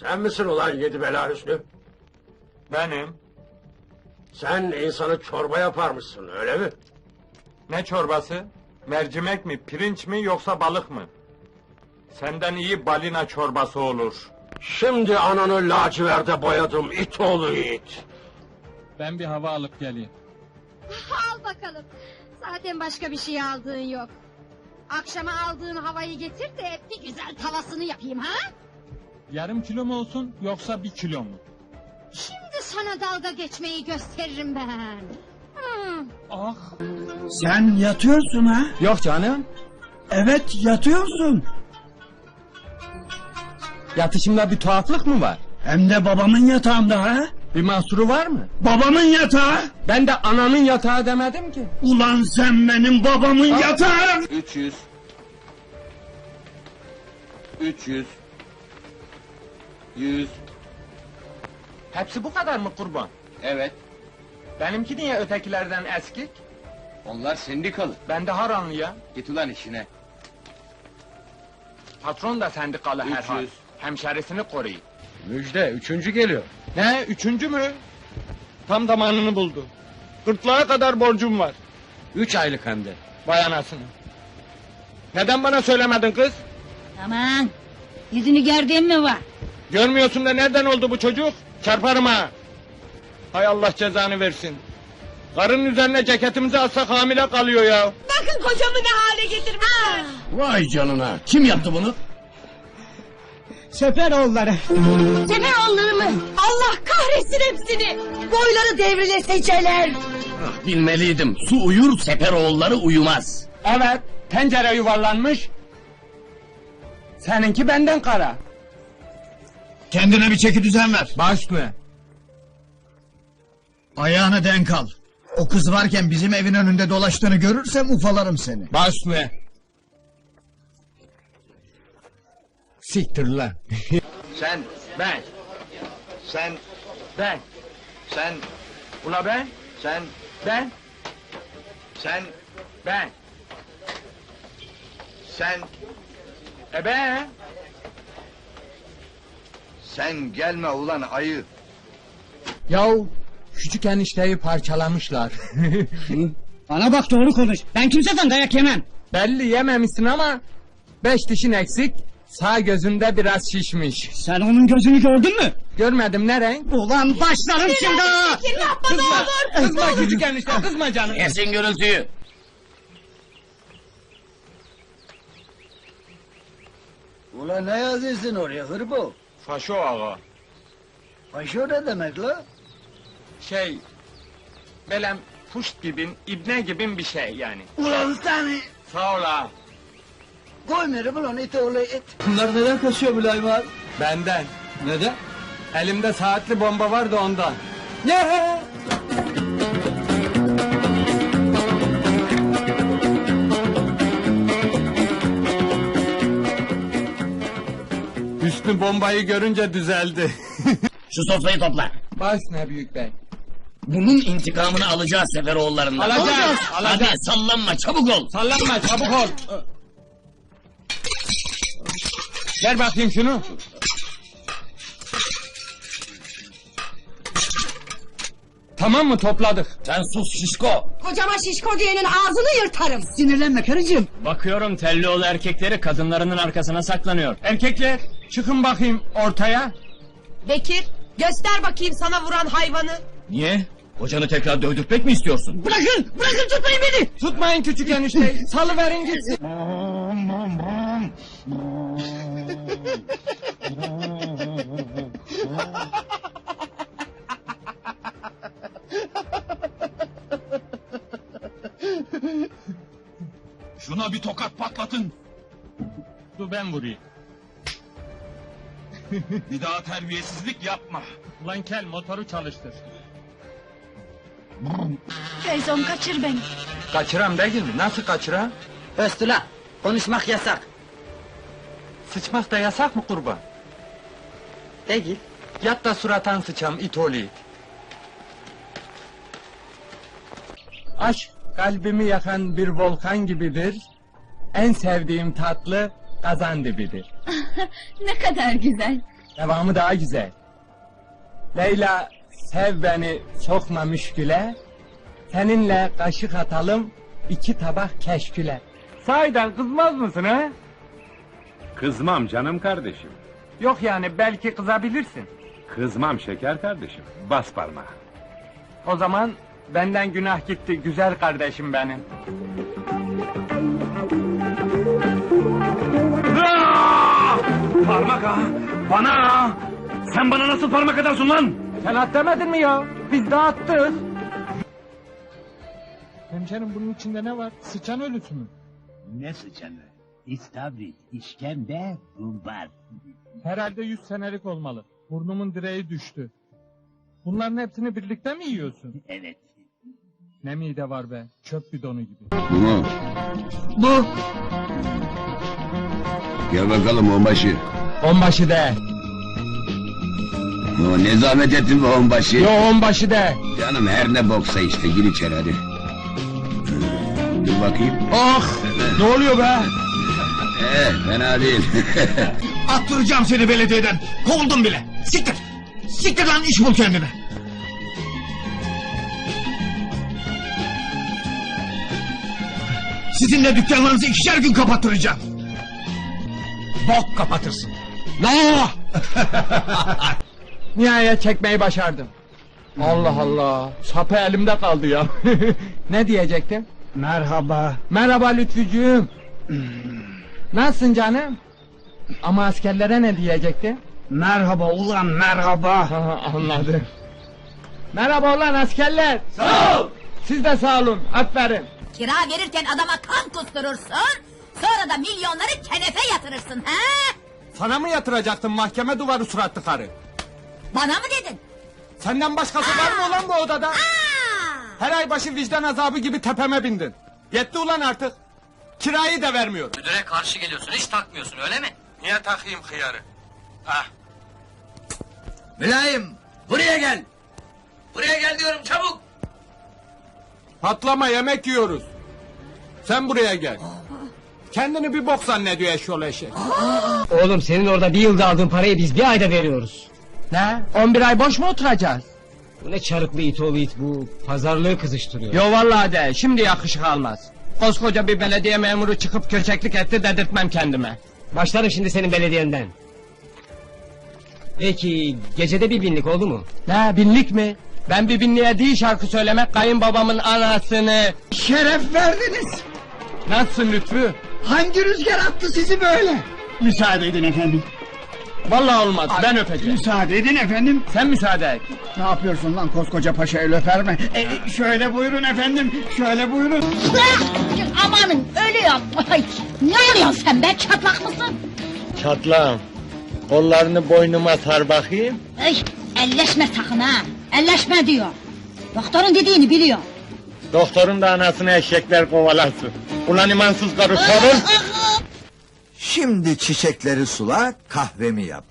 Sen misin ulan yedi bela Hüsnü? Benim. Sen insanı çorba yaparmışsın öyle mi? Ne çorbası? Mercimek mi, pirinç mi yoksa balık mı? Senden iyi balina çorbası olur. Şimdi ananı laciverde boyadım it oğlu it. Ben bir hava alıp geleyim. Al bakalım. Zaten başka bir şey aldığın yok. Akşama aldığın havayı getir de bir güzel tavasını yapayım ha? Yarım kilo mu olsun yoksa bir kilo mu? Şimdi sana dalga geçmeyi gösteririm ben. Hmm. Ah. Sen yatıyorsun ha? Yok canım. Evet yatıyorsun. Yatışımda bir tuhaflık mı var? Hem de babamın yatağında ha? Bir mahsuru var mı? Babamın yatağı. Ben de ananın yatağı demedim ki. Ulan sen benim babamın yatağı. 300 300 100 Hepsi bu kadar mı kurban? Evet Benimki niye ötekilerden eskik? onlar sendikalı Ben de haranlı ya. Git ulan işine Patron da sendikalı Üç herhal. yüz. Hemşerisini koruyun. Müjde üçüncü geliyor. Ne? Üçüncü mü? Tam zamanını buldu. Gırtlağa kadar borcum var. Üç aylık hem de. Vay anasını. Neden bana söylemedin kız? Aman yüzünü gördüğün mü var? Görmüyorsun da nereden oldu bu çocuk? Çarparım ha. Hay Allah cezanı versin. Karının üzerine ceketimizi alsak hamile kalıyor ya. Bakın kocamı ne hale getirmişler. Vay canına. Kim yaptı bunu? Seferoğulları. Seferoğulları mı? Allah kahretsin hepsini. Boyları devrileseceler. Ah, bilmeliydim. Su uyur Seferoğulları uyumaz. Evet, tencere yuvarlanmış. Seninki benden kara. Kendine bir çeki düzen ver. Baş? Ayağını denk al. O kız varken bizim evin önünde dolaştığını görürsem ufalarım seni. Baş mı? Siktir lan. Sen Ben, sen ben. sen Ula ben, sen ben, sen ben. sen E ben. Sen gelme ulan ayı Yahu küçük enişteyi parçalamışlar. Bana bak doğru konuş. Ben kimseden dayak yemem. Belli yememişsin ama beş dişin eksik. Sağ gözünde biraz şişmiş. Sen onun gözünü gördün mü? Görmedim ne renk? Ulan başlarım şimdi ha. Kim yapma ne olur. Kızma küçük enişte kızma canım. Kesin gürültüyü. Ulan ne yazıyorsun oraya hırbo? Faşo ağa. Paşo ne demek la? Şey... Belem puşt gibin, ibne gibin bir şey yani. Ulan seni. Sağ ol ağa. Koymuyorum ulan it oğlu it. Bunlar neden kaçıyor Mülayim abi? Benden. Neden? Elimde saatli bomba var da ondan. Ne? Bombayı görünce düzeldi. Şu sofrayı topla. Baş ne büyük bey. Bunun intikamını alacağız Seferoğullarından. Alacağız, alacağız. Hadi sallanma çabuk ol. Sallanma çabuk ol. Ver bakayım şunu. Tamam mı topladık? Sen sus şişko. Kocama şişko diyenin ağzını yırtarım. Sinirlenme karıcığım. Bakıyorum Tellioğlu erkekleri kadınlarının arkasına saklanıyor. Erkekler çıkın bakayım ortaya. Bekir göster bakayım sana vuran hayvanı. Niye? Kocanı tekrar dövdürtmek mi istiyorsun? Bırakın, bırakın tutmayın beni. Tutmayın küçük enişteyi. Salıverin gitsin. Şuna bir tokat patlatın. Dur ben vurayım. Bir daha terbiyesizlik yapma. Ulan kel motoru çalıştır. Feyzom kaçır beni. Kaçıram değil mi? Nasıl kaçıram? Östüla, konuşmak yasak. Sıçmak da yasak mı kurban? Değil. Yat da suratan sıçam it oğlu it. Aşk kalbimi yakan bir volkan gibidir. En sevdiğim tatlı kazan dibidir. ne kadar güzel. Devamı daha güzel. Leyla sev beni sokma müşküle. Seninle kaşık atalım iki tabak keşküle. Sahiden kızmaz mısın ha? Kızmam canım kardeşim. Yok yani belki kızabilirsin. Kızmam şeker kardeşim. Bas parmağı. O zaman benden günah gitti güzel kardeşim benim. Bana! Sen bana nasıl parmak atarsın lan? Sen at demedin mi ya? Biz de attık. Hemşerim bunun içinde ne var? Sıçan ölüsü mü? Ne sıçanı? İstavrit, işkembe, rumbar. Herhalde 100 senelik olmalı. Burnumun direği düştü. Bunların hepsini birlikte mi yiyorsun? Evet. Ne mide var be, çöp bidonu gibi. Bu. Gel bakalım onbaşı. Onbaşı de. O ne zahmet ettin be onbaşı. Yo onbaşı de. Canım her ne boksa işte gir içeri hadi. Dur bakayım. Ah! Ne oluyor be? Ee, fena değil. Attıracağım seni belediyeden. Kovuldum bile. Siktir. Siktir lan iş bul kendine. Sizinle dükkanlarınızı ikişer gün kapattıracağım. Bok kapatırsın. La! Nihayet çekmeyi başardım. Allah Allah. Sapı elimde kaldı ya. ne diyecektim? Merhaba. Merhaba Lütfücüğüm. Nasılsın canım? Ama askerlere ne diyecektin? Merhaba ulan merhaba. Ha, anladım. Merhaba ulan askerler. Sağ ol. Siz de sağ olun. Aferin. Kira verirken adama kan kusturursun. Sonra da milyonları kenefe yatırırsın he? Sana mı yatıracaktım mahkeme duvarı suratlı karı? Bana mı dedin? Senden başkası var mı ulan bu odada? Aa! Her ay başı vicdan azabı gibi tepeme bindin. Yetti ulan artık. Kirayı da vermiyorum. Müdüre karşı geliyorsun hiç takmıyorsun öyle mi? Niye takayım hıyarı? Ah. Mülayim buraya gel. Buraya gel diyorum çabuk. Patlama yemek yiyoruz. Sen buraya gel. Kendini bir bok zannediyor eşyol eşek. Oğlum senin orada bir yılda aldığın parayı biz bir ayda veriyoruz. Ne? 11 ay boş mu oturacağız? Bu ne çarıklı it oğlu it bu. Pazarlığı kızıştırıyor. Yo vallahi de şimdi yakışık almaz. Koskoca bir belediye memuru çıkıp köçeklik etti dedirtmem kendime. Başlarım şimdi senin belediyenden. Peki gecede bir binlik oldu mu? Ne binlik mi? Ben bir binliğe değil şarkı söylemek kayınbabamın anasını. Şeref verdiniz. Nasılsın Lütfü? Hangi rüzgar attı sizi böyle? Müsaade edin efendim. Vallahi olmaz ben öpeceğim. Müsaade edin efendim. Sen müsaade et. Ne yapıyorsun lan koskoca paşayı öper mi? E, şöyle buyurun efendim. Şöyle buyurun. Amanın ölüyorum. Ay, ne oluyorsun sen be çatlak mısın? Çatlağım. Kollarını boynuma sar bakayım. Ay, elleşme sakın ha. Elleşme diyor. Doktorun dediğini biliyor. Doktorun da anasını eşekler kovalasın. Ulan imansız karı sorun. Şimdi çiçekleri sula, kahvemi yap.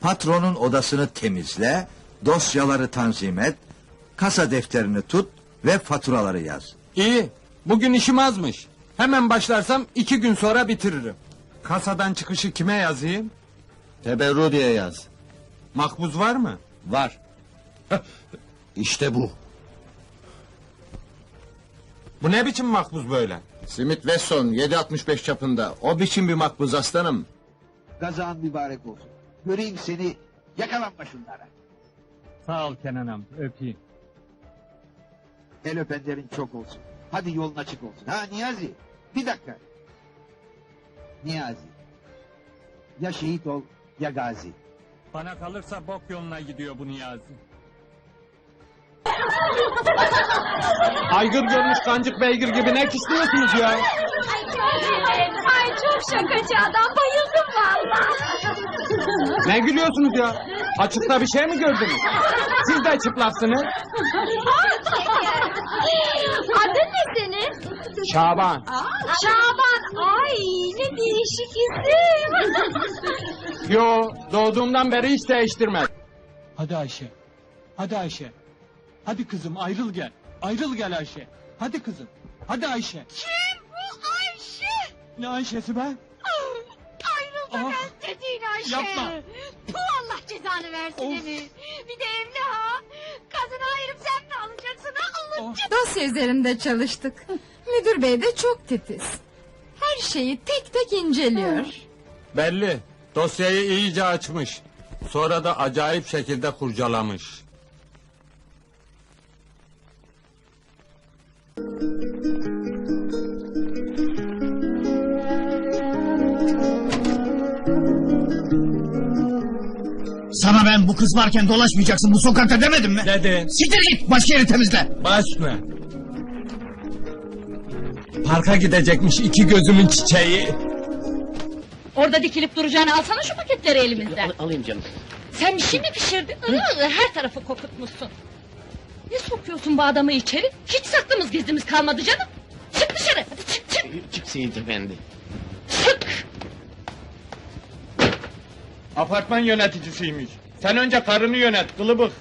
Patronun odasını temizle, dosyaları tanzim et, kasa defterini tut ve faturaları yaz. İyi. Bugün işim azmış. Hemen başlarsam iki gün sonra bitiririm. Kasadan çıkışı kime yazayım? Teberru diye yaz. Makbuz var mı? Var. işte bu. Bu ne biçim makbuz böyle? Smith Wesson 765 çapında. O biçim bir makbuz aslanım. Gazan mübarek olsun. Göreyim seni. Yakalanma şunlara. Sağ ol Kenan'ım öpeyim. El öpenlerin çok olsun. Hadi yolun açık olsun. Ha Niyazi. Bir dakika. Niyazi. Ya şehit ol ya gazi. Bana kalırsa bok yoluna gidiyor bu Niyazi. Aygır görmüş kancık beygir gibi ne kişniyorsunuz ya? Ay çok Ay çok şakacı adam. Bayıldım valla. Ne gülüyorsunuz ya? Açıkta bir şey mi gördünüz? Siz de çıplaksınız. Adın ne senin? Şaban. Şaban. Ay ne değişik isim. Yo doğduğumdan beri hiç değiştirmez. Hadi Ayşe. Hadi Ayşe. Hadi kızım ayrıl gel. Ayrıl gel Ayşe. Hadi kızım. Hadi Ayşe. Kim bu Ayşe? Ne Ayşe'si be? Ayrıldı Ah. ben dediğin Ayşe. Yapma. Bu Allah cezanı versin Emir. Bir de evli ha. Kadını ayırıp sen mi alacaksın ha? Allah Dosya üzerinde çalıştık. Müdür bey de çok titiz. Her şeyi tek tek inceliyor. Belli. Dosyayı iyice açmış. Sonra da acayip şekilde kurcalamış. Sana ben bu kız varken dolaşmayacaksın bu sokakta demedim mi? Dedin. Siktir git başka yeri temizle. Baş mı? Parka gidecekmiş iki gözümün çiçeği. Orada dikilip duracağını alsana şu paketleri elimizden. alayım canım. Sen bir şey mi pişirdin? Iı, her tarafı kokutmuşsun. Ne sokuyorsun bu adamı içeri? Hiç saklımız gizlimiz kalmadı canım. Çık dışarı. Hadi çık çık Çık Seyit Efendi. Apartman yöneticisiymiş. Sen önce karını yönet kılıbık.